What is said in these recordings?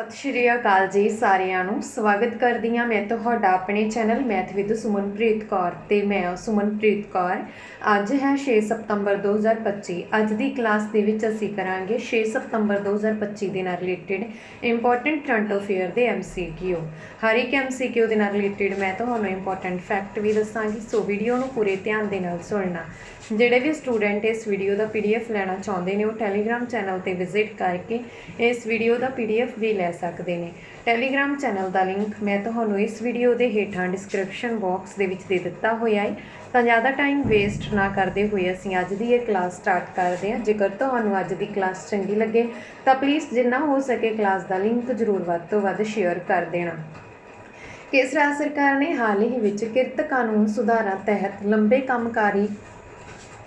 ਸਤਿ ਸ਼੍ਰੀ ਅਕਾਲ ਜੀ ਸਾਰਿਆਂ ਨੂੰ। ਸਵਾਗਤ ਕਰਦੀ ਹਾਂ ਮੈਂ ਤੁਹਾਡਾ ਆਪਣੇ channel math with Sumanpreet Kaur ਤੇ ਮੈਂ ਹਾਂ ਸੁਮਨਪ੍ਰੀਤ ਕੌਰ। ਅੱਜ ਹੈ 6 ਸਤੰਬਰ 2025 ਅੱਜ ਦੀ ਕਲਾਸ ਦੇ ਵਿੱਚ ਅਸੀਂ ਕਰਾਂਗੇ 6 ਸਤੰਬਰ 2025 ਦੇ ਨਾਲ ਰਿਲੇਟਡ ਇੰਪੋਰਟੈਂਟ ਕਰੰਟ ਅਫੇਅਰ ਦੇ ਐਮਸੀਕਿਊ ਹਰ ਇੱਕ ਐਮਸੀਕਿਊ ਦੇ ਨਾਲ ਰਿਲੇਟਡ ਮੈਂ ਤੁਹਾਨੂੰ ਇੰਪੋਰਟੈਂਟ ਫੈਕਟ ਵੀ ਦੱਸਾਂਗੀ, ਸੋ ਵੀਡੀਓ ਨੂੰ ਪੂਰੇ ਧਿਆਨ ਦੇ ਨਾਲ ਸੁਣਨਾ। ਜਿਹੜੇ ਵੀ ਸਟੂਡੈਂਟ ਇਸ ਵੀਡੀਓ ਦਾ ਪੀਡੀਐਫ ਲੈਣਾ ਚਾਹੁੰਦੇ ਨੇ, ਉਹ ਟੈਲੀਗ੍ਰam ਚੈਨਲ ਤੇ ਵਿਜ਼ਿਟ ਕਰਕੇ ਇਸ ਵੀਡੀਓ ਦਾ ਪੀਡੀਐਫ ਵੀ ਲੈ ਸਕਦੇ ਨੇ। ਟੈਲੀਗ੍ਰam ਚੈਨਲ ਦਾ ਲਿੰਕ ਮੈਂ ਤੁਹਾਨੂੰ ਇਸ ਵੀਡੀਓ ਦੇ ਹੇਠਾਂ ਡਿਸਕ੍ਰਿਪਸ਼ਨ ਬਾਕਸ ਦੇ ਵਿੱਚ ਦੇ ਦਿੱਤਾ ਹੋਇਆ ਹੈ ਤਾਂ ਜ਼ਿਆਦਾ ਟਾਈਮ ਵੇਸਟ ਨਾ ਕਰਦੇ ਹੋਏ ਅਸੀਂ ਅੱਜ ਦੀ ਇਹ ਕਲਾਸ ਸਟਾਰਟ ਕਰਦੇ ਹਾਂ। ਜੇਕਰ ਤੁਹਾਨੂੰ ਅੱਜ ਦੀ ਕਲਾਸ ਚੰਗੀ ਲੱਗੇ, ਤਾਂ ਪਲੀਜ਼ ਜਿੰਨਾ ਹੋ ਸਕੇ ਕਲਾਸ ਦਾ ਲਿੰਕ ਜ਼ਰੂਰ ਵੱਧ ਤੋਂ ਵੱਧ ਸ਼ੇਅਰ ਕਰ ਦੇਣਾ। ਕੇਸ ਰਾਜ ਸਰਕਾਰ ਨੇ ਹਾਲ ਹੀ ਵਿੱਚ ਕਿਰਤ ਕਾਨੂੰਨ ਸੁਧਾਰਾਂ ਤਹਿਤ ਲੰਬੇ ਕੰਮਕਾਰੀ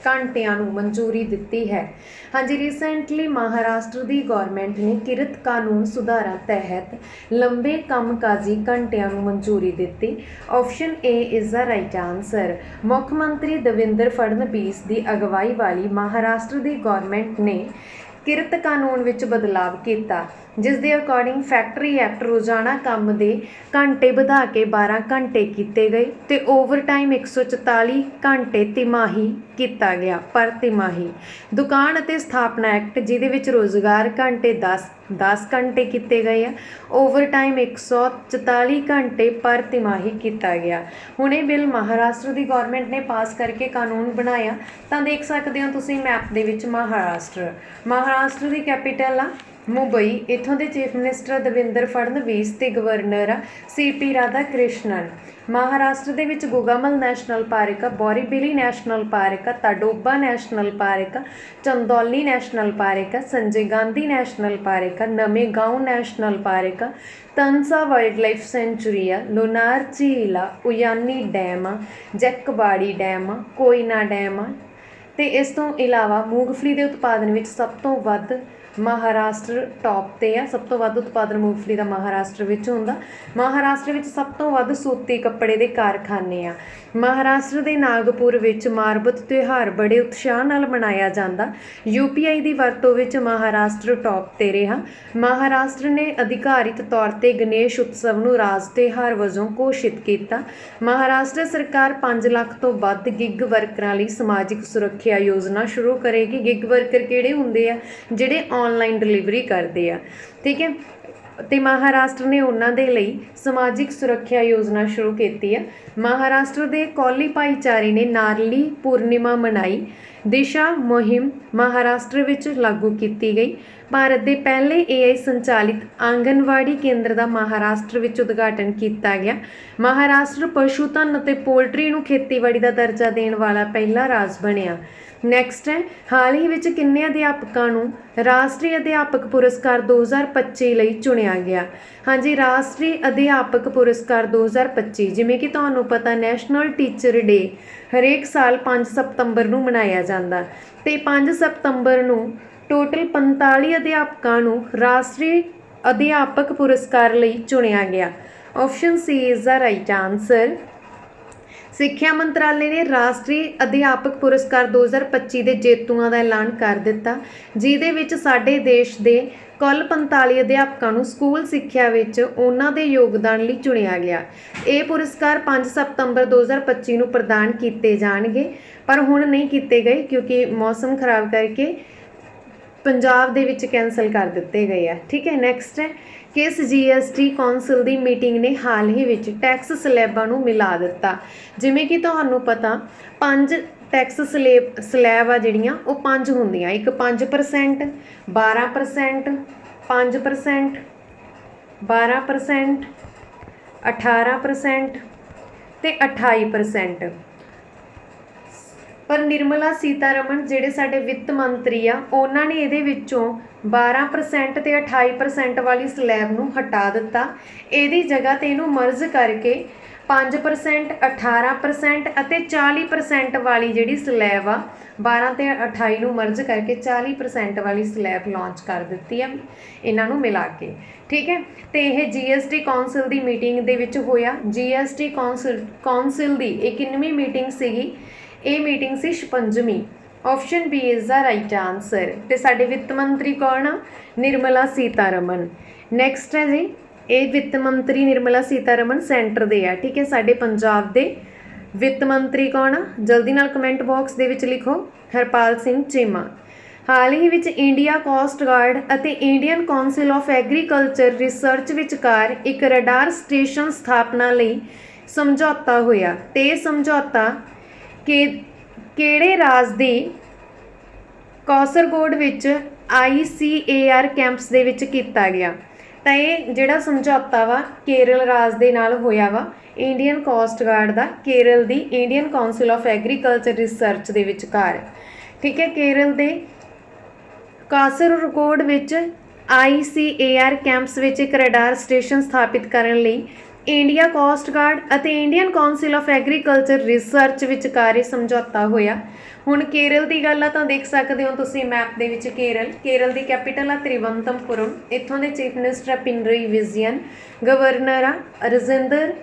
ਘੰਟਿਆਂ ਨੂੰ ਮਨਜ਼ੂਰੀ ਦਿੱਤੀ ਹੈ। ਹਾਂਜੀ ਰੀਸੈਂਟਲੀ ਮਹਾਰਾਸ਼ਟਰ ਦੀ ਗਵਰਨਮੈਂਟ ਨੇ ਕਿਰਤ ਕਾਨੂੰਨ ਸੁਧਾਰਾਂ ਤਹਿਤ ਲੰਬੇ ਕੰਮਕਾਜੀ ਘੰਟਿਆਂ ਨੂੰ ਮਨਜ਼ੂਰੀ ਦਿੱਤੀ। Option A is the right answer ਮੁੱਖ ਮੰਤਰੀ ਦਵਿੰਦਰ ਫੜਨਵੀਸ ਦੀ ਅਗਵਾਈ ਵਾਲੀ ਮਹਾਰਾਸ਼ਟਰ ਦੀ ਗਵਰਨਮੈਂਟ ਨੇ ਕਿਰਤ ਕਾਨੂੰਨ ਵਿੱਚ ਬਦਲਾਵ ਕੀਤਾ ਜਿਸ ਦੇ ਅਕੋਰਡਿੰਗ ਫੈਕਟਰੀ ਐਕਟ ਰੋਜ਼ਾਨਾ ਕੰਮ ਦੇ ਘੰਟੇ ਵਧਾ ਕੇ 12 ਘੰਟੇ ਕੀਤੇ ਗਏ ਤੇ ਓਵਰਟਾਈਮ 144 ਘੰਟੇ ਤਿਮਾਹੀ ਕੀਤਾ ਗਿਆ, ਪਰ ਤਿਮਾਹੀ। ਦੁਕਾਨ ਅਤੇ ਸਥਾਪਨਾ ਐਕਟ ਜਿਹਦੇ ਵਿੱਚ ਰੋਜ਼ਗਾਰ ਘੰਟੇ 10 10 ਘੰਟੇ ਕੀਤੇ ਗਏ ਆ। ਓਵਰਟਾਈਮ 144 ਘੰਟੇ ਪਰ ਤਿਮਾਹੀ ਕੀਤਾ ਗਿਆ। ਹੁਣ ਇਹ ਬਿੱਲ ਮਹਾਰਾਸ਼ਟਰ ਦੀ ਗਵਰਨਮੈਂਟ ਨੇ ਪਾਸ ਕਰਕੇ ਕਾਨੂੰਨ ਬਣਾਇਆ ਤਾਂ ਦੇਖ ਸਕਦੇ ਹੋ ਤੁਸੀਂ ਮੈਪ ਦੇ ਵਿੱਚ ਮਹਾਰਾਸ਼ਟਰ। ਮਹਾਰਾਸ਼ਟਰ ਦੀ ਕੈਪੀਟਲ ਆ। ਮੁੰਬਈ, ਇਥੋਂ ਦੇ ਚੀਫ ਮਿਨਿਸਟਰ ਦਵਿੰਦਰ ਫੜਨਵੀਸ ਤੇ ਗਵਰਨਰ ਆ ਸੀਪੀ ਰਾਧਾ ਕ੍ਰਿਸ਼ਨਨ ਮਹਾਰਾਸ਼ਟਰ ਦੇ ਵਿੱਚ ਗੁਗਾਮਲ ਨੈਸ਼ਨਲ ਪਾਰਕ ਆ ਬੋਰੀਬਿਲੀ ਨੈਸ਼ਨਲ ਪਾਰਕ ਆ ਤਾਡੋਬਾ ਨੈਸ਼ਨਲ ਪਾਰਕ ਆ ਚੰਦੌਲੀ ਨੈਸ਼ਨਲ ਪਾਰਕ ਆ ਸੰਜੇ ਗਾਂਧੀ ਨੈਸ਼ਨਲ ਪਾਰਕ ਆ ਨਵੇਂ ਨੈਸ਼ਨਲ ਪਾਰਕ ਆ ਤਨਸਾ ਵਾਈਲਡ ਲਾਈਫ ਸੈਂਚੁਰੀ ਆ ਲੋਨਾਰ ਝੀਲ ਆ ਉਯਾਨੀ ਡੈਮ ਆ ਜੈਕਬਾੜੀ ਡੈਮ ਆ ਕੋਇਨਾ ਡੈਮ ਅਤੇ ਇਸ ਤੋਂ ਇਲਾਵਾ ਮੂੰਗਫਲੀ ਦੇ ਉਤਪਾਦਨ ਵਿੱਚ ਸਭ ਤੋਂ ਵੱਧ ਮਹਾਰਾਸ਼ਟਰ ਟੋਪ ਤੇ ਆ। ਸਭ ਤੋਂ ਵੱਧ ਉਤਪਾਦਨ ਮੂੰਗਫਲੀ ਦਾ ਮਹਾਰਾਸ਼ਟਰ ਵਿੱਚ ਹੁੰਦਾ। ਮਹਾਰਾਸ਼ਟਰ ਵਿੱਚ ਸਭ ਤੋਂ ਵੱਧ ਸੂਤੀ ਕੱਪੜੇ ਦੇ ਕਾਰਖਾਨੇ ਆ। ਮਹਾਰਾਸ਼ਟਰ ਦੇ ਨਾਗਪੁਰ ਵਿੱਚ ਮਾਰਬਤ ਤਿਉਹਾਰ ਬੜੇ ਉਤਸ਼ਾਹ ਨਾਲ ਮਨਾਇਆ ਜਾਂਦਾ। ਯੂਪੀਆਈ ਦੀ ਵਰਤੋਂ ਵਿੱਚ ਮਹਾਰਾਸ਼ਟਰ ਟੌਪ ਤੇ ਰਿਹਾ। ਮਹਾਰਾਸ਼ਟਰ ਨੇ ਅਧਿਕਾਰਿਤ ਤੌਰ ਤੇ ਗਣੇਸ਼ ਉਤਸਵ ਨੂੰ ਰਾਜ ਤਿਉਹਾਰ ਵਜੋਂ ਘੋਸ਼ਿਤ ਕੀਤਾ। ਮਹਾਰਾਸ਼ਟਰ ਸਰਕਾਰ 5 ਲੱਖ ਤੋਂ ਵੱਧ ਗਿੱਗ ਵਰਕਰਾਂ ਲਈ ਸਮਾਜਿਕ ਸੁਰੱਖਿਆ ਯੋਜਨਾ ਸ਼ੁਰੂ ਕਰੇਗੀ ਗਿਗ ਵਰਕਰ ਕਿਹੜੇ ਹੁੰਦੇ ਆ, ਜਿਹੜੇ ਆਨਲਾਈਨ ਡਿਲੀਵਰੀ ਕਰਦੇ ਆ, ਠੀਕ ਹੈ? ਤੇ ਮਹਾਰਾਸ਼ਟਰ ਨੇ ਉਹਨਾਂ ਦੇ ਲਈ ਸਮਾਜਿਕ ਸੁਰੱਖਿਆ ਯੋਜਨਾ ਸ਼ੁਰੂ ਕੀਤੀ ਹੈ ਮਹਾਰਾਸ਼ਟਰ ਦੇ ਕੌਲੀ ਭਾਈਚਾਰੇ ਨੇ ਨਾਰਲੀ ਪੂਰਨਿਮਾ ਮਨਾਈ, ਦਿਸ਼ਾ ਮੁਹਿੰਮ ਮਹਾਰਾਸ਼ਟਰ ਵਿੱਚ ਲਾਗੂ ਕੀਤੀ ਗਈ। ਭਾਰਤ ਦੇ ਪਹਿਲੇ AI ਸੰਚਾਲਿਤ ਆਂਗਨਵਾੜੀ ਕੇਂਦਰ ਦਾ ਮਹਾਰਾਸ਼ਟਰ ਵਿੱਚ ਉਦਘਾਟਨ ਕੀਤਾ ਗਿਆ। ਮਹਾਰਾਸ਼ਟਰ ਪਸ਼ੂ ਧਨ ਅਤੇ ਪੋਲਟਰੀ ਨੂੰ ਖੇਤੀਬਾੜੀ ਦਾ ਦਰਜਾ ਦੇਣ ਵਾਲਾ ਪਹਿਲਾ ਰਾਜ ਬਣਿਆ। ਨੈਕਸਟ ਹੈ, ਹਾਲ ਹੀ ਵਿੱਚ ਕਿੰਨੇ ਅਧਿਆਪਕਾਂ ਨੂੰ ਰਾਸ਼ਟਰੀ ਅਧਿਆਪਕ ਪੁਰਸਕਾਰ 2025 ਲਈ ਚੁਣਿਆ ਗਿਆ? ਹਾਂਜੀ, ਰਾਸ਼ਟਰੀ ਅਧਿਆਪਕ ਪੁਰਸਕਾਰ 2025 ਜਿਵੇਂ ਕਿ ਤੁਹਾਨੂੰ ਪਤਾ ਨੈਸ਼ਨਲ ਟੀਚਰ ਡੇ ਹਰੇਕ ਸਾਲ 5 ਸਤੰਬਰ ਨੂੰ ਮਨਾਇਆ ਜਾਂਦਾ। ਤੇ 5 ਸਤੰਬਰ ਨੂੰ ਟੋਟਲ 45 ਅਧਿਆਪਕਾਂ ਨੂੰ ਰਾਸ਼ਟਰੀ ਅਧਿਆਪਕ ਪੁਰਸਕਾਰ ਲਈ ਚੁਣਿਆ ਗਿਆ। Option C is the right answer ਸਿੱਖਿਆ ਮੰਤਰਾਲੇ ਨੇ ਰਾਸ਼ਟਰੀ ਅਧਿਆਪਕ ਪੁਰਸਕਾਰ 2025 ਦੇ ਜੇਤੂਆਂ ਦਾ ਐਲਾਨ ਕਰ ਦਿੱਤਾ, ਜਿਹਦੇ ਵਿੱਚ ਸਾਡੇ ਦੇਸ਼ ਦੇ ਕੁੱਲ 45 ਅਧਿਆਪਕਾਂ ਨੂੰ ਸਕੂਲ ਸਿੱਖਿਆ ਵਿੱਚ ਉਹਨਾਂ ਦੇ ਯੋਗਦਾਨ ਲਈ ਚੁਣਿਆ ਗਿਆ। ਇਹ ਪੁਰਸਕਾਰ 5 ਸਤੰਬਰ 2025 ਨੂੰ ਪ੍ਰਦਾਨ ਕੀਤੇ ਜਾਣਗੇ, ਪਰ ਹੁਣ ਨਹੀਂ ਕੀਤੇ ਗਏ ਕਿਉਂਕਿ ਮੌਸਮ ਖਰਾਬ ਕਰਕੇ ਪੰਜਾਬ ਦੇ ਵਿੱਚ ਕੈਨਸਲ ਕਰ ਦਿੱਤੇ ਗਏ ਆ। ਠੀਕ ਹੈ ਨੈਕਸਟ ਹੈ, ਕਿਸ ਜੀਐਸਟੀ ਕੌਂਸਲ ਦੀ ਮੀਟਿੰਗ ਨੇ ਹਾਲ ਹੀ ਵਿੱਚ ਟੈਕਸ ਸਲੈਬਾਂ ਨੂੰ ਮਿਲਾ ਦਿੱਤਾ? ਜਿਵੇਂ ਕਿ ਤੁਹਾਨੂੰ ਪਤਾ, ਪੰਜ ਟੈਕਸ ਸਲੇਬ, ਸਲੈਬ ਆ ਜਿਹੜੀਆਂ, ਉਹ ਪੰਜ ਹੁੰਦੀਆਂ। ਇੱਕ 5% 12% 5% 12% 18% ਤੇ 28% ਪਰ ਨਿਰਮਲਾ ਸੀਤਾਰਮਨ ਜਿਹੜੇ ਸਾਡੇ ਵਿੱਤ ਮੰਤਰੀ ਆ, ਉਹਨਾਂ ਨੇ ਇਹਦੇ ਵਿੱਚੋਂ 12% ਤੇ 28% ਵਾਲੀ ਸਲੈਬ ਨੂੰ ਹਟਾ ਦਿੱਤਾ। ਇਹਦੀ ਜਗ੍ਹਾ ਤੇ ਇਹਨੂੰ ਮਰਜ ਕਰਕੇ 5% 18% ਅਤੇ 40% ਵਾਲੀ ਜਿਹੜੀ ਸਲੈਬ ਆ 12 ਤੇ 28 ਨੂੰ ਮਰਜ ਕਰਕੇ 40% ਵਾਲੀ ਸਲੈਬ ਲਾਂਚ ਕਰ ਦਿੱਤੀ ਆ ਇਹਨਾਂ ਨੂੰ ਮਿਲਾ ਕੇ। ਠੀਕ ਹੈ? ਤੇ ਇਹ ਜੀਐਸਟੀ ਕਾਉਂਸਲ ਦੀ ਮੀਟਿੰਗ ਦੇ ਵਿੱਚ ਹੋਇਆ। ਜੀਐਸਟੀ ਕਾਉਂਸਲ ਕਾਉਂਸਲ ਦੀ ਇਹ ਕਿੰਨਵੀਂ ਮੀਟਿੰਗ ਸੀਗੀ। ਇਹ meeting C 56ਵੀਂ option B is the right answer ਤੇ ਸਾਡੇ ਵਿੱਤ ਮੰਤਰੀ ਕੌਣ ਆ? ਨਿਰਮਲਾ ਸੀਤਾਰਮਨ। ਨੈਕਸਟ ਹੈ ਜੀ, ਇਹ ਵਿੱਤ ਮੰਤਰੀ ਨਿਰਮਲਾ ਸੀਤਾਰਮਨ ਸੈਂਟਰ ਦੇ ਆ, ਠੀਕ ਹੈ? ਸਾਡੇ ਪੰਜਾਬ ਦੇ ਵਿੱਤ ਮੰਤਰੀ ਕੌਣ ਆ? ਜਲਦੀ ਨਾਲ ਕਮੈਂਟ ਬਾਕਸ ਦੇ ਵਿੱਚ ਲਿਖੋ, ਹਰਪਾਲ ਸਿੰਘ ਚੀਮਾ। ਹਾਲ ਹੀ ਵਿੱਚ ਇੰਡੀਆ ਕੋਸਟ ਗਾਰਡ ਅਤੇ Indian council of agriculture research ਵਿਚਕਾਰ ਇੱਕ ਰਡਾਰ ਸਟੇਸ਼ਨ ਸਥਾਪਨਾ ਲਈ ਸਮਝੌਤਾ ਹੋਇਆ। ਤੇ ਇਹ ਸਮਝੌਤਾ ਕਿ ਕਿਹੜੇ ਰਾਜ ਦੇ ਕੌਸਰਗੋਡ ਵਿੱਚ ICAR ਕੈਂਪਸ ਦੇ ਵਿੱਚ ਕੀਤਾ ਗਿਆ? ਤਾਂ ਇਹ ਜਿਹੜਾ ਸਮਝੌਤਾ ਵਾ, ਕੇਰਲ ਰਾਜ ਦੇ ਨਾਲ ਹੋਇਆ ਵਾ, ਇੰਡੀਅਨ ਕੋਸਟ ਗਾਰਡ ਦਾ, ਕੇਰਲ ਦੀ Indian council of agriculture research ਦੇ ਵਿਚਕਾਰ। ਠੀਕ ਹੈ, ਕੇਰਲ ਦੇ ਕਾਸਰਗੋਡ ਵਿੱਚ ICAR ਕੈਂਪਸ ਵਿੱਚ ਇੱਕ ਰਡਾਰ ਸਟੇਸ਼ਨ ਸਥਾਪਿਤ ਕਰਨ ਲਈ ਇੰਡੀਆ ਕੋਸਟ ਗਾਰਡ ਅਤੇ Indian council of agriculture research ਵਿਚਕਾਰ ਇਹ ਸਮਝੌਤਾ ਹੋਇਆ। ਹੁਣ ਕੇਰਲ ਦੀ ਗੱਲ ਆ ਤਾਂ ਦੇਖ ਸਕਦੇ ਹੋ ਤੁਸੀਂ ਮੈਪ ਦੇ ਵਿੱਚ ਕੇਰਲ। ਕੇਰਲ ਦੀ ਕੈਪੀਟਲ ਆ ਤ੍ਰਿਵੰਤਮਪੁਰਮ। ਇੱਥੋਂ ਦੇ ਚੀਫ ਮਿਨਿਸਟਰ ਆ ਪਿਨਰਈ ਵਿਜੀਅਨ। ਗਵਰਨਰ ਆ ਰਜਿੰਦਰ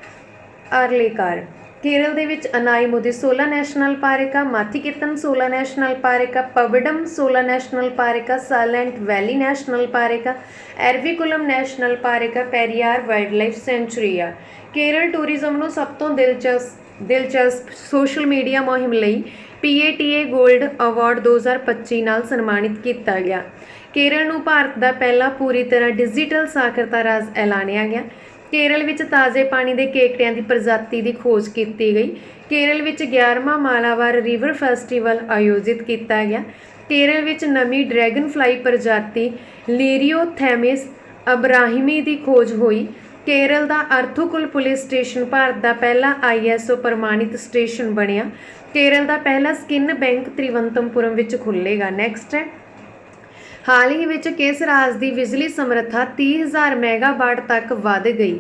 ਆਰਲੇਕਾਰ ਕੇਰਲ ਦੇ ਵਿੱਚ ਅਨਾਈ ਮੁਦੀ 16 ਨੈਸ਼ਨਲ ਪਾਰਕ ਆ ਮਾਥਿਕਿਤਨ 16 ਨੈਸ਼ਨਲ ਪਾਰਕ ਆ, ਪਵਿਡਮ 16 ਨੈਸ਼ਨਲ ਪਾਰਕ ਆ, ਸਾਇਲੈਂਟ ਵੈਲੀ ਨੈਸ਼ਨਲ ਪਾਰਕ ਆ, ਐਰਵੀਕੁਲਮ ਨੈਸ਼ਨਲ ਪਾਰਕ ਆ, ਪੈਰੀਆਰ ਵਾਈਲਡਲਾਈਫ ਸੈਂਚੁਰੀ ਆ। ਕੇਰਲ ਟੂਰਿਜ਼ਮ ਨੂੰ ਸਭ ਤੋਂ ਦਿਲਚਸਪ ਦਿਲਚਸਪ ਸੋਸ਼ਲ ਮੀਡੀਆ ਮੁਹਿੰਮ ਲਈ PATA 골ਡ ਅਵਾਰਡ 2025 ਨਾਲ ਸਨਮਾਨਿਤ ਕੀਤਾ ਗਿਆ। ਕੇਰਲ ਨੂੰ ਭਾਰਤ ਦਾ ਪਹਿਲਾ ਪੂਰੀ ਤਰ੍ਹਾਂ ਡਿਜੀਟਲ ਸਾਖਰਤਾ ਰਾਜ ਐਲਾਨਿਆ ਗਿਆ। ਕੇਰਲ ਵਿੱਚ ਤਾਜ਼ੇ ਪਾਣੀ ਦੇ ਕੇਕੜਿਆਂ ਦੀ ਪ੍ਰਜਾਤੀ ਦੀ ਖੋਜ ਕੀਤੀ ਗਈ। ਕੇਰਲ ਵਿੱਚ 11ਵਾਂ ਮਾਲਾਵਾਰ ਰਿਵਰ ਫੈਸਟੀਵਲ ਆਯੋਜਿਤ ਕੀਤਾ ਗਿਆ। ਕੇਰਲ ਵਿੱਚ ਨਵੀਂ ਡਰੈਗਨ ਫਲਾਈ ਪ੍ਰਜਾਤੀ ਲੀਰੀਓਥੈਮਿਸ ਅਬਰਾਹਿਮੀ ਦੀ ਖੋਜ ਹੋਈ। ਕੇਰਲ ਦਾ ਅਰਥੂਕੁਲ ਪੁਲਿਸ ਸਟੇਸ਼ਨ ਭਾਰਤ ਦਾ ਪਹਿਲਾ ਆਈਐਸਓ ਪ੍ਰਮਾਣਿਤ ਸਟੇਸ਼ਨ ਬਣਿਆ। ਕੇਰਲ ਦਾ ਪਹਿਲਾ ਸਕਿਨ ਬੈਂਕ ਤ੍ਰਿਵੰਤਮਪੁਰਮ ਵਿੱਚ ਖੁੱਲੇਗਾ ਨੈਕਸਟ ਹੈ। ਹਾਲ ਹੀ ਵਿੱਚ ਕਿਸ ਰਾਜ ਦੀ ਬਿਜਲੀ ਸਮਰੱਥਾ 30000 ਮੈਗਾਵਾਟ ਤੱਕ ਵਧ ਗਈ।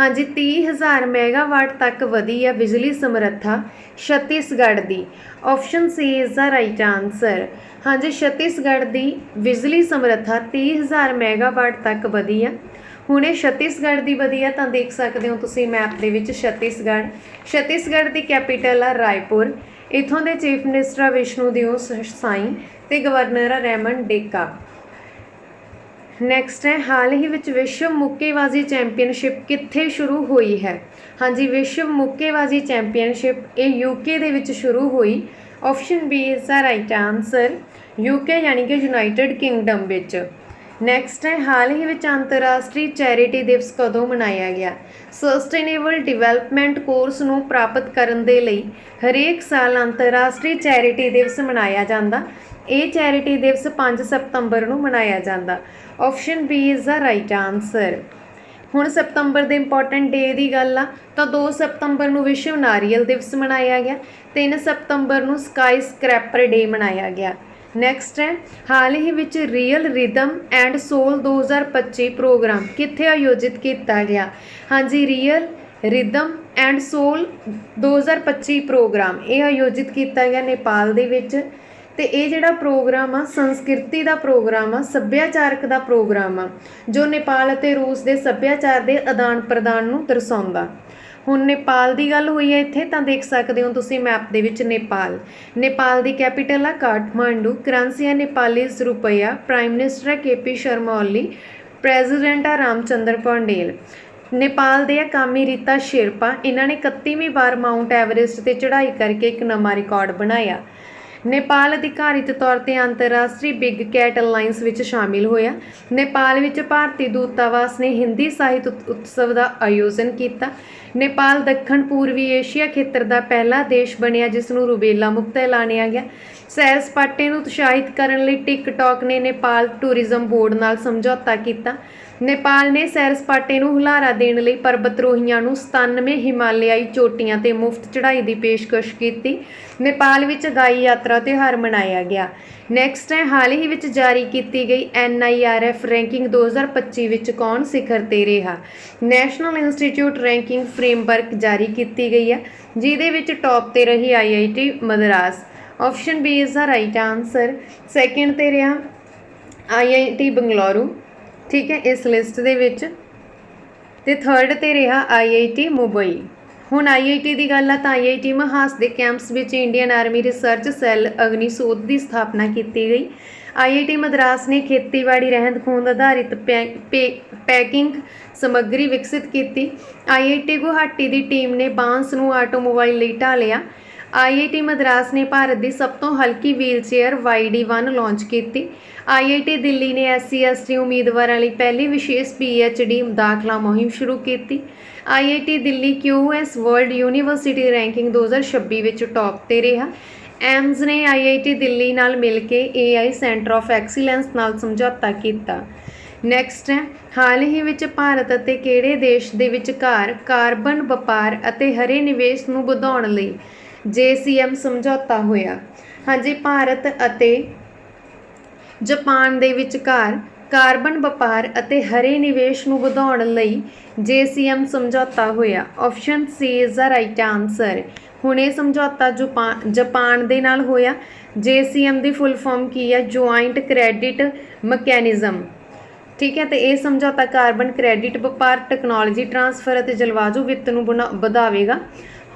ਹਾਂਜੀ 30000 ਮੈਗਾਵਾਟ ਤੱਕ ਵਧੀ ਹੈ ਬਿਜਲੀ ਸਮਰੱਥਾ ਛੱਤੀਸਗੜ੍ਹ ਦੀ। Option C is the right answer ਹਾਂਜੀ, ਛੱਤੀਸਗੜ੍ਹ ਦੀ ਬਿਜਲੀ ਸਮਰੱਥਾ 30000 ਮੈਗਾਵਾਟ ਤੱਕ ਵਧੀ ਹੈ। ਹੁਣ ਛੱਤੀਸਗੜ੍ਹ ਦੀ ਵਧੀਆ ਤਾਂ ਦੇਖ ਸਕਦੇ ਹੋ ਤੁਸੀਂ ਮੈਪ ਦੇ ਵਿੱਚ ਛੱਤੀਸਗੜ੍ਹ। ਛੱਤੀਸਗੜ੍ਹ ਦੀ ਕੈਪੀਟਲ ਆ ਰਾਏਪੁਰ। ਇਥੋਂ ਦੇ ਚੀਫ ਮਿਨਿਸਟਰ ਆ ਵਿਸ਼ਨੂਦੇਵ ਸਾਈ। ਤੇ ਗਵਰਨਰ ਰੈਮਨ ਡੇਕਾ। ਨੈਕਸਟ ਹੈ, ਹਾਲ ਹੀ ਵਿੱਚ ਵਿਸ਼ਵ ਮੁੱਕੇਬਾਜ਼ੀ ਚੈਂਪੀਅਨਸ਼ਿਪ ਕਿੱਥੇ ਸ਼ੁਰੂ ਹੋਈ ਹੈ? ਹਾਂਜੀ, ਵਿਸ਼ਵ ਮੁੱਕੇਬਾਜ਼ੀ ਚੈਂਪੀਅਨਸ਼ਿਪ ਇਹ ਯੂਕੇ ਦੇ ਵਿੱਚ ਸ਼ੁਰੂ ਹੋਈ। Option B is the right answer UK ਯਾਨੀ ਕਿ ਯੂਨਾਈਟਿਡ ਕਿੰਗਡਮ ਵਿੱਚ। ਨੈਕਸਟ ਹੈ, ਹਾਲ ਹੀ ਵਿੱਚ ਅੰਤਰਰਾਸ਼ਟਰੀ ਚੈਰਿਟੀ ਦਿਵਸ ਕਦੋਂ ਮਨਾਇਆ ਗਿਆ? ਸਸਟੇਨੇਬਲ ਡਿਵੈਲਪਮੈਂਟ ਕੋਰਸ ਨੂੰ ਪ੍ਰਾਪਤ ਕਰਨ ਦੇ ਲਈ ਹਰੇਕ ਸਾਲ ਅੰਤਰਰਾਸ਼ਟਰੀ ਚੈਰਿਟੀ ਦਿਵਸ ਮਨਾਇਆ ਜਾਂਦਾ। ਇਹ ਚੈਰਿਟੀ ਦਿਵਸ 5 ਸਤੰਬਰ ਨੂੰ ਮਨਾਇਆ ਜਾਂਦਾ। Option B is the right answer ਹੁਣ ਸਤੰਬਰ ਦੇ ਇੰਪੋਰਟੈਂਟ ਡੇ ਦੀ ਗੱਲ ਆ, ਤਾਂ 2 ਸਤੰਬਰ ਨੂੰ ਵਿਸ਼ਵ ਨਾਰੀਅਲ ਦਿਵਸ ਮਨਾਇਆ ਗਿਆ 3 ਸਤੰਬਰ ਨੂੰ ਸਕਾਈ ਸਕ੍ਰੈਪਰ ਡੇ ਮਨਾਇਆ ਗਿਆ। ਨੈਕਸਟ ਹੈ, ਹਾਲ ਹੀ ਵਿੱਚ real rhythm and soul 2025 program ਕਿੱਥੇ ਆਯੋਜਿਤ ਕੀਤਾ ਗਿਆ? ਹਾਂਜੀ real rhythm and soul 2025 program ਇਹ ਆਯੋਜਿਤ ਕੀਤਾ ਗਿਆ ਨੇਪਾਲ ਦੇ ਵਿੱਚ। ਤੇ ਇਹ ਜਿਹੜਾ ਪ੍ਰੋਗਰਾਮ ਆ, ਸੰਸਕ੍ਰਿਤੀ ਦਾ ਪ੍ਰੋਗਰਾਮ ਆ, ਸੱਭਿਆਚਾਰਕ ਦਾ ਪ੍ਰੋਗਰਾਮ ਆ, ਜੋ ਨੇਪਾਲ ਅਤੇ ਰੂਸ ਦੇ ਸੱਭਿਆਚਾਰ ਦੇ ਆਦਾਨ ਪ੍ਰਦਾਨ ਨੂੰ ਦਰਸਾਉਂਦਾ। ਹੁਣ ਨੇਪਾਲ ਦੀ ਗੱਲ ਹੋਈ ਹੈ ਇੱਥੇ, ਤਾਂ ਦੇਖ ਸਕਦੇ ਹੋ ਤੁਸੀਂ ਮੈਪ ਦੇ ਵਿੱਚ ਨੇਪਾਲ। ਨੇਪਾਲ ਦੀ ਕੈਪੀਟਲ ਆ ਕਾਠਮਾਂਡੂ, ਕਰੰਸੀ ਆ ਨੇਪਾਲੀਜ਼ ਰੁਪਈਆ, ਪ੍ਰਾਈਮ ਮਿਨਿਸਟਰ ਹੈ K P Sharma Oli president ਆ ਰਾਮਚੰਦਰ ਪੌਂਡੇਲ। ਨੇਪਾਲ ਦੇ ਆ ਕਾਮੀ ਰੀਤਾ ਸ਼ੇਰਪਾ, ਇਹਨਾਂ ਨੇ 31ਵੀਂ ਵਾਰ ਮਾਊਂਟ ਐਵਰੈਸਟ ਤੇ ਚੜ੍ਹਾਈ ਕਰਕੇ ਇੱਕ ਨਵਾਂ ਰਿਕਾਰਡ ਬਣਾਇਆ। ਨੇਪਾਲ ਅਧਿਕਾਰਿਤ ਤੌਰ ਤੇ ਅੰਤਰਰਾਸ਼ਟਰੀ ਬਿਗ ਕੈਟ ਅਲਾਈਅੰਸ ਵਿੱਚ ਸ਼ਾਮਿਲ ਹੋਇਆ। ਨੇਪਾਲ ਵਿੱਚ ਭਾਰਤੀ ਦੂਤਾਵਾਸ ਨੇ ਹਿੰਦੀ ਸਾਹਿਤ ਉਤਸਵ ਦਾ ਆਯੋਜਨ ਕੀਤਾ। ਨੇਪਾਲ, ਦੱਖਣ ਪੂਰਬੀ ਏਸ਼ੀਆ ਖੇਤਰ ਦਾ ਪਹਿਲਾ ਦੇਸ਼ ਬਣਿਆ ਜਿਸ ਨੂੰ ਰੁਬੇਲਾ ਮੁਕਤ ਐਲਾਨਿਆ ਗਿਆ। ਸੈਰ ਸਪਾਟੇ ਨੂੰ ਉਤਸ਼ਾਹਿਤ ਕਰਨ ਲਈ ਟਿਕਟੌਕ ਨੇ ਨੇਪਾਲ ਟੂਰਿਜ਼ਮ ਬੋਰਡ ਨਾਲ ਸਮਝੌਤਾ ਕੀਤਾ। ਨੇਪਾਲ ਨੇ ਸੈਰ ਸਪਾਟੇ ਨੂੰ ਹੁਲਾਰਾ ਦੇਣ ਲਈ ਪਰਬਤਰੋਹੀਆਂ ਨੂੰ 97 ਹਿਮਾਲਿਆਈ ਚੋਟੀਆਂ ਤੇ ਮੁਫਤ ਚੜ੍ਹਾਈ ਦੀ ਪੇਸ਼ਕਸ਼ ਕੀਤੀ। ਨੇਪਾਲ ਵਿੱਚ ਗਾਈ ਯਾਤਰਾ ਤਿਉਹਾਰ ਮਨਾਇਆ ਗਿਆ। ਨੈਕਸਟ ਹੈ, ਹਾਲ ਹੀ ਵਿੱਚ ਜਾਰੀ ਕੀਤੀ ਗਈ NIRF ਰੈਂਕਿੰਗ 2025 ਵਿੱਚ ਕੌਣ ਸਿਖਰ ਤੇ ਰਿਹਾ? ਨੈਸ਼ਨਲ ਇੰਸਟੀਚਿਊਟ ਰੈਂਕਿੰਗ ਫਰੇਮਵਰਕ ਜਾਰੀ ਕੀਤੀ ਗਈ ਹੈ, ਜਿਹਦੇ ਵਿੱਚ ਟੌਪ ਤੇ ਰਹੀ IIT Madras. Option B is the right answer second ਤੇ ਰਿਹਾ IIT ਬੰਗਲੌਰੂ। ਠੀਕ ਹੈ, ਇਸ ਲਿਸਟ ਦੇ ਵਿੱਚ। ਤੇ ਥਰਡ ਤੇ ਰਿਹਾ IIT ਮੁੰਬਈ। ਹੁਣ IIT ਦੀ ਗੱਲ ਆ, ਤਾਂ IIT ਮਹਾਸ ਦੇ ਕੈਂਪਸ ਵਿੱਚ Indian army research cell Agnishodh ਦੀ ਸਥਾਪਨਾ ਕੀਤੀ ਗਈ। ਆਈਆਈਟੀ ਮਦਰਾਸ ਨੇ ਖੇਤੀਬਾੜੀ ਰਹਿੰਦ ਖੂੰਹਦ ਆਧਾਰਿਤ ਪੈ- ਪੇ- ਪੈਕਿੰਗ ਸਮੱਗਰੀ ਵਿਕਸਿਤ ਕੀਤੀ। ਆਈਆਈਟੀ ਗੁਹਾਟੀ ਦੀ ਟੀਮ ਨੇ ਬਾਂਸ ਨੂੰ ਆਟੋਮੋਬਾਈਲ ਲਈ ਢਾਲਿਆ। ਆਈਆਈਟੀ ਮਦਰਾਸ ਨੇ ਭਾਰਤ ਦੀ ਸਭ ਤੋਂ ਹਲਕੀ ਵੀਲਚੇਅਰ YD1 ਲਾਂਚ ਕੀਤੀ। ਆਈਆਈਟੀ ਦਿੱਲੀ ਨੇ ਐਸਸੀ ਐਸਟੀ ਉਮੀਦਵਾਰਾਂ ਲਈ ਪਹਿਲੀ ਵਿਸ਼ੇਸ਼ ਪੀਐਚਡੀ ਦਾਖਲਾ ਮੁਹਿੰਮ ਸ਼ੁਰੂ ਕੀਤੀ। IIT Delhi QS world university ranking 2026 ਵਿੱਚ ਟੌਪ ਤੇ ਰਿਹਾ। ਐਮਜ਼ ਨੇ ਆਈਆਈਟੀ ਦਿੱਲੀ ਨਾਲ ਮਿਲ ਕੇ AI ਸੈਂਟਰ ਆਫ ਐਕਸੀਲੈਂਸ ਨਾਲ ਸਮਝੌਤਾ ਕੀਤਾ। ਨੈਕਸਟ ਹੈ ਹਾਲ ਹੀ ਵਿੱਚ ਭਾਰਤ ਅਤੇ ਕਿਹੜੇ ਦੇਸ਼ ਦੇ ਵਿਚਕਾਰ ਕਾਰਬਨ ਵਪਾਰ ਅਤੇ ਹਰੇ ਨਿਵੇਸ਼ ਨੂੰ ਵਧਾਉਣ ਲਈ JCM ਸਮਝੌਤਾ ਹੋਇਆ? ਹਾਂਜੀ, ਭਾਰਤ ਅਤੇ ਜਾਪਾਨ ਦੇ ਵਿਚਕਾਰ ਕਾਰਬਨ ਵਪਾਰ ਅਤੇ ਹਰੇ ਨਿਵੇਸ਼ ਨੂੰ ਵਧਾਉਣ ਲਈ JCM ਸਮਝੌਤਾ ਹੋਇਆ। Option C is the right answer. ਹੁਣ ਇਹ ਸਮਝੌਤਾ ਜਾਪਾਨ ਜਾਪਾਨ ਦੇ ਨਾਲ ਹੋਇਆ। JCM ਦੀ ਫੁੱਲ ਫਾਰਮ ਕੀ ਹੈ? Joint credit mechanism. ਠੀਕ ਹੈ, ਤੇ ਇਹ ਸਮਝੌਤਾ ਕਾਰਬਨ ਕ੍ਰੈਡਿਟ, ਵਪਾਰ, ਟੈਕਨੋਲੋਜੀ, ਟਰਾਂਸਫਰ ਅਤੇ ਜਲਵਾਯੂ ਵਿੱਤ ਨੂੰ ਬਣਾ- ਵਧਾਵੇਗਾ।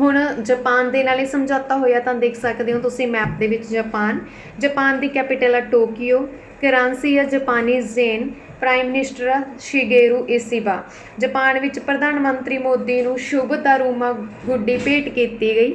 ਹੁਣ ਜਾਪਾਨ ਦੇ ਨਾਲ ਇਹ ਸਮਝੌਤਾ ਹੋਇਆ ਤਾਂ ਦੇਖ ਸਕਦੇ ਹੋ ਤੁਸੀਂ ਮੈਪ ਦੇ ਵਿੱਚ ਜਾਪਾਨ। ਜਾਪਾਨ ਦੀ ਕੈਪੀਟਲ ਹੈ ਟੋਕੀਓ। ਕਰੰਸੀ ਹੈ ਜਾਪਾਨੀ ਜ਼ੇਨ। ਪ੍ਰਾਈਮ ਮਿਨਿਸਟਰ ਹੈ ਸ਼ਿਗੇਰੂ ਇਸੀਬਾ ਜਾਪਾਨ ਵਿੱਚ ਪ੍ਰਧਾਨ ਮੰਤਰੀ ਮੋਦੀ ਨੂੰ ਸ਼ੁਭ ਤਾਰੂਮਾ ਗੁੱਡੀ ਭੇਟ ਕੀਤੀ ਗਈ।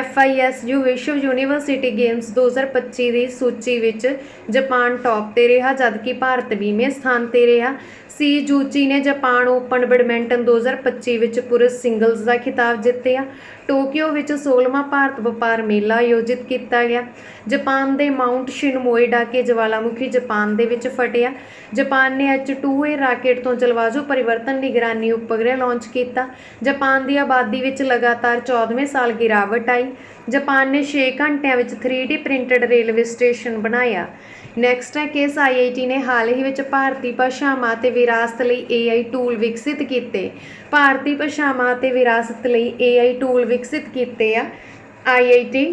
FISU ਵਿਸ਼ਵ ਯੂਨੀਵਰਸਿਟੀ ਗੇਮਸ 2025 ਦੀ ਸੂਚੀ ਵਿੱਚ ਜਾਪਾਨ ਟੌਪ ਤੇ ਰਿਹਾ, ਜਦਕਿ ਭਾਰਤ 20ਵੇਂ ਸਥਾਨ ਤੇ ਰਿਹਾ। ਸੀ ਜੂਚੀ ਨੇ ਜਾਪਾਨ ਓਪਨ ਬੈਡਮਿੰਟਨ 2025 ਵਿੱਚ ਪੁਰਸ਼ ਸਿੰਗਲਜ਼ ਦਾ ਖਿਤਾਬ ਜਿੱਤਿਆ। ਟੋਕੀਓ ਵਿੱਚ 16ਵਾਂ ਭਾਰਤ ਵਪਾਰ ਮੇਲਾ ਆਯੋਜਿਤ ਕੀਤਾ ਗਿਆ। ਜਾਪਾਨ ਦੇ ਮਾਊਂਟ ਸ਼ਿਨਮੋਇਡਾ ਕੇ ਜਵਾਲਾਮੁਖੀ ਜਾਪਾਨ ਦੇ ਵਿੱਚ ਫਟਿਆ। ਜਾਪਾਨ ਨੇ H2A ਰਾਕੇਟ ਤੋਂ ਜਲਵਾਯੂ ਪਰਿਵਰਤਨ ਨਿਗਰਾਨੀ ਉਪਗ੍ਰਹਿ ਲਾਂਚ ਕੀਤਾ। ਜਾਪਾਨ ਦੀ ਆਬਾਦੀ ਵਿੱਚ ਲਗਾਤਾਰ 14ਵੇਂ ਸਾਲ ਗਿਰਾਵਟ ਆਈ। ਜਾਪਾਨ ਨੇ 6 ਘੰਟਿਆਂ ਵਿੱਚ 3D ਪ੍ਰਿੰਟਡ ਰੇਲਵੇ ਸਟੇਸ਼ਨ ਬਣਾਇਆ। ਨੈਕਸਟ ਹੈ ਕਿਸ ਆਈਆਈਟੀ ਨੇ ਹਾਲ ਹੀ ਵਿੱਚ ਭਾਰਤੀ ਭਾਸ਼ਾਵਾਂ ਅਤੇ ਵਿਰਾਸਤ ਲਈ AI ਟੂਲ ਵਿਕਸਿਤ ਕੀਤੇ। ਭਾਰਤੀ ਭਾਸ਼ਾਵਾਂ ਅਤੇ ਵਿਰਾਸਤ ਲਈ AI ਟੂਲ ਵਿਕਸਿਤ ਕੀਤੇ ਆ ਆਈਆਈਟੀ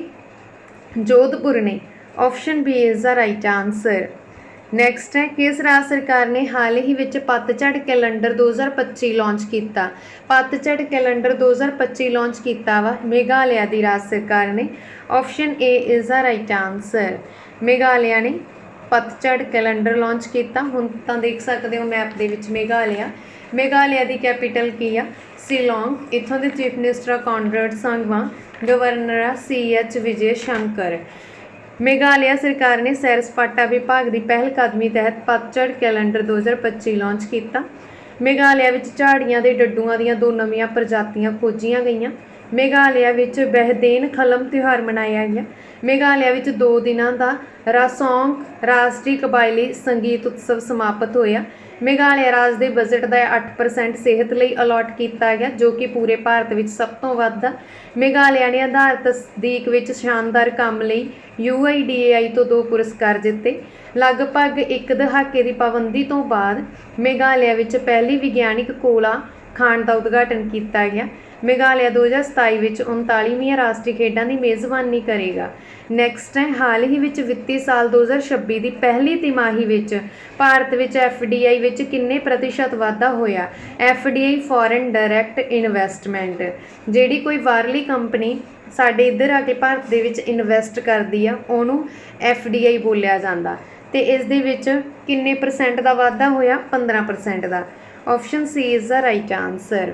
ਜੋਧਪੁਰ ਨੇ। Option B is the right answer next ਹੈ, ਕਿਸ ਰਾਜ ਸਰਕਾਰ ਨੇ ਹਾਲ ਹੀ ਵਿੱਚ ਪਤਝੜ ਕੈਲੰਡਰ 2025 ਲਾਂਚ ਕੀਤਾ? ਪਤਝੜ ਕੈਲੰਡਰ 2025 ਲਾਂਚ ਕੀਤਾ ਵਾ, ਮੇਘਾਲਿਆ ਦੀ ਰਾਜ ਸਰਕਾਰ ਨੇ? Option A is the right answer Meghalaya ਨੇ ਪਤਝੜ ਕੈਲੰਡਰ ਲਾਂਚ ਕੀਤਾ। ਹੁਣ ਤਾਂ ਦੇਖ ਸਕਦੇ ਹੋ ਮੈਪ ਦੇ ਵਿੱਚ ਮੇਘਾਲਿਆ। ਮੇਘਾਲਿਆ ਦੀ ਕੈਪੀਟਲ ਕੀ ਆ? ਸਿਲੋਂਗ ਇੱਥੋਂ ਦੇ chief minister Conrad Sangma governor C H Vijay Shankar Meghalaya ਸਰਕਾਰ ਨੇ ਸੈਰ ਸਪਾਟਾ ਵਿਭਾਗ ਦੀ ਪਹਿਲ ਕਦਮੀ ਤਹਿਤ ਪਤਝੜ ਕੈਲੰਡਰ 2025 ਲਾਂਚ ਕੀਤਾ। ਮੇਘਾਲਿਆ ਵਿੱਚ ਝਾੜੀਆਂ ਦੇ ਡੱਡੂਆਂ ਦੀਆਂ ਦੋ ਨਵੀਆਂ ਪ੍ਰਜਾਤੀਆਂ ਖੋਜੀਆਂ ਗਈਆਂ। ਮੇਘਾਲਿਆ ਵਿੱਚ ਬਹਿਦੇਨ ਖਲਮ ਤਿਉਹਾਰ ਮਨਾਇਆ ਗਿਆ। ਮੇਘਾਲਿਆ ਵਿੱਚ 2 ਦਿਨਾਂ ਦਾ ਰਾਸੋਂਗ ਰਾਸ਼ਟਰੀ ਕਬਾਇਲੀ ਸੰਗੀਤ ਉਤਸਵ ਸਮਾਪਤ ਹੋਇਆ। ਮੇਘਾਲਿਆ ਰਾਜ ਦੇ ਬਜਟ ਦਾ 8% ਸਿਹਤ ਲਈ ਅਲਾਟ ਕੀਤਾ ਗਿਆ, ਜੋ ਕਿ ਪੂਰੇ ਭਾਰਤ ਵਿੱਚ ਸਭ ਤੋਂ ਵੱਧ ਆ। ਮੇਘਾਲਿਆ ਨੇ ਆਧਾਰ ਤਸਦੀਕ ਵਿੱਚ ਸ਼ਾਨਦਾਰ ਕੰਮ ਲਈ UIDAI ਤੋਂ ਦੋ ਪੁਰਸਕਾਰ ਜਿੱਤੇ। ਲਗਭਗ ਇੱਕ ਦਹਾਕੇ ਦੀ ਪਾਬੰਦੀ ਤੋਂ ਬਾਅਦ ਮੇਘਾਲਿਆ ਵਿੱਚ ਪਹਿਲੀ ਵਿਗਿਆਨਿਕ ਕੋਲਾ ਖਾਣ ਦਾ ਉਦਘਾਟਨ ਕੀਤਾ ਗਿਆ। ਮੇਘਾਲਿਆ 2027 ਵਿੱਚ 39ਵੀਆਂ ਰਾਸ਼ਟਰੀ ਖੇਡਾਂ ਦੀ ਮੇਜ਼ਬਾਨੀ ਕਰੇਗਾ। ਨੈਕਸਟ ਹੈ, ਹਾਲ ਹੀ ਵਿੱਚ ਵਿੱਤੀ ਸਾਲ 2026 ਦੀ ਪਹਿਲੀ ਤਿਮਾਹੀ ਵਿੱਚ ਭਾਰਤ ਵਿੱਚ FDI ਵਿੱਚ ਕਿੰਨੇ ਪ੍ਰਤੀਸ਼ਤ ਵਾਧਾ ਹੋਇਆ? FDI ਫੋਰਨ ਡਾਇਰੈਕਟ ਇਨਵੈਸਟਮੈਂਟ ਜਿਹੜੀ ਕੋਈ ਬਾਹਰਲੀ ਕੰਪਨੀ ਸਾਡੇ ਇੱਧਰ ਆ ਕੇ ਭਾਰਤ ਦੇ ਵਿੱਚ ਇਨਵੈਸਟ ਕਰਦੀ ਆ, ਉਹਨੂੰ FDI ਬੋਲਿਆ ਜਾਂਦਾ। ਤੇ ਇਸ ਦੇ ਵਿੱਚ ਕਿੰਨੇ ਪਰਸੈਂਟ ਦਾ ਵਾਧਾ ਹੋਇਆ? 15% ਦਾ। Option C is the right answer